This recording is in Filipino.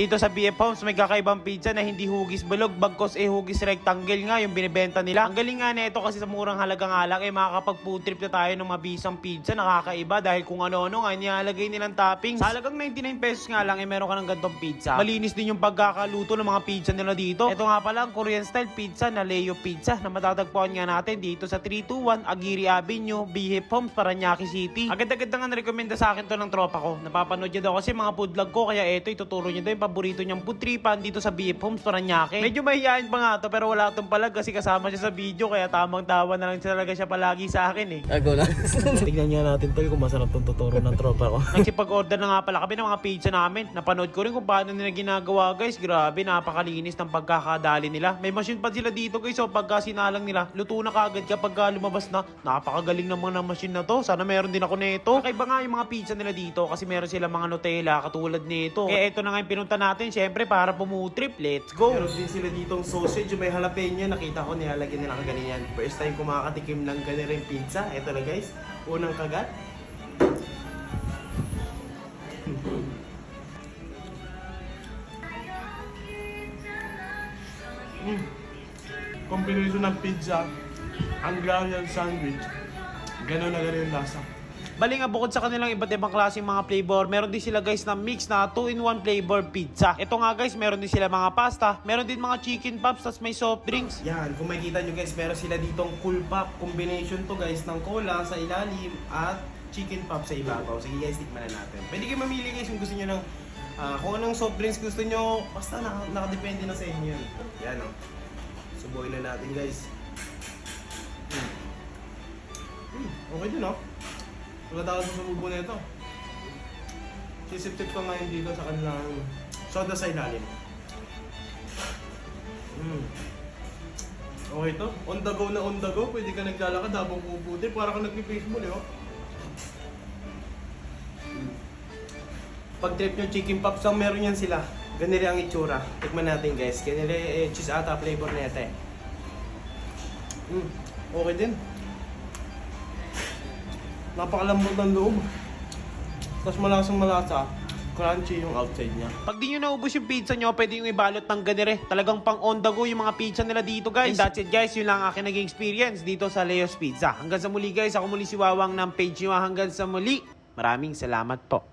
Dito sa BF Homes may kakaibang pizza na hindi hugis balog, bagkos eh hugis rectangle nga yung binibenta nila. Ang galing nga nito kasi sa murang halaga nga lang eh makakapag-food trip na tayo ng mabisang pizza, nakakaiba dahil kung ano-ano nga nilalagay nilang toppings. Sa halagang 99 pesos nga lang eh meron ka ng gantong pizza. Malinis din yung pagkakaluto ng mga pizza nila dito. Ito nga pala ang Korean style pizza na Leo Pizza na matatagpuan nga natin dito sa 321 Aguirre Avenue, BF Homes, Paranaque City. Agad-agad na nga sa akin to ng tropa ko. Napapanood niya daw kasi mga food vlog ko kaya eto ituturo niya daw yung paborito niyang food tripan dito sa BF Homes, Paranaque. Medyo mahihayin pa nga to pero wala tong palag kasi kasama siya sa video kaya tamang tawa na lang talaga siya palagi sa akin eh. Agaw na. Tignan niya natin tol kung masarap tong tuturo ng tropa ko. Nagsipag-order na nga pala kami ng mga pizza namin. Napanood ko rin kung paano nila ginagawa guys. Grabe, napakalinis ng pagkakadali nila. May machine pa sila dito guys. So pagka sinalang nila, luto na kagad kapag ka lumabas na. Napakagaling naman ng machine na to. Sana meron din ako nito. Kakaiba nga yung mga pizza nila dito kasi meron sila mga Nutella katulad nito. Kaya ito na nga yung pinunta natin syempre para pumutrip. Let's go! Meron din sila ditong sausage, may jalapeno. Nakita ko nilalagyan nila kaganyan. First time ko makakatikim ng ganireng pizza. Ito na guys. Unang kagat. Mm. Combination ng pizza, ang Hungarian sandwich. Ganon na ganon yung lasa. Bali nga bukod sa kanilang iba't ibang klaseng mga flavor, meron din sila guys na mix na 2-in-1 flavor pizza. Ito nga guys, meron din sila mga pasta, meron din mga chicken pops, tas may soft drinks. Yan, kung makikita nyo guys, meron sila ditong cool pop. Combination to guys ng cola sa ilalim at chicken pop sa ibabaw. Sige guys, tikman na natin. Pwede kayo mamili guys kung gusto nyo ng ah, kung anong soft drinks gusto nyo. Basta naka, nakadepende na sa inyo. Yan o. Oh. Subuhin na natin guys. Hmm. Hmm, okay din oh. Wala tayo sa sumubo na ito. Sisip-tip ko ngayon dito sa kanilang soda sa ilalim. Hmm. Okay to. On the go na on the go. Pwede ka naglalakad habang puputi. Para ka nag-baseball eh. Oh. Pag trip nyo chicken pops lang, meron yan sila. Ganili ang itsura. Tikman natin guys. Ganili eh, cheese ata flavor na ito eh. Mm, okay din. Napakalambot ng loob. Tapos malasang malasa. Crunchy yung outside niya. Pag di nyo naubos yung pizza nyo, pwede yung ibalot ng ganire. Talagang pang on the go yung mga pizza nila dito guys. And that's it guys, yun lang ang aking naging experience dito sa Leo's Pizza. Hanggang sa muli guys, ako muli si Wawang ng page nyo. Hanggang sa muli, maraming salamat po.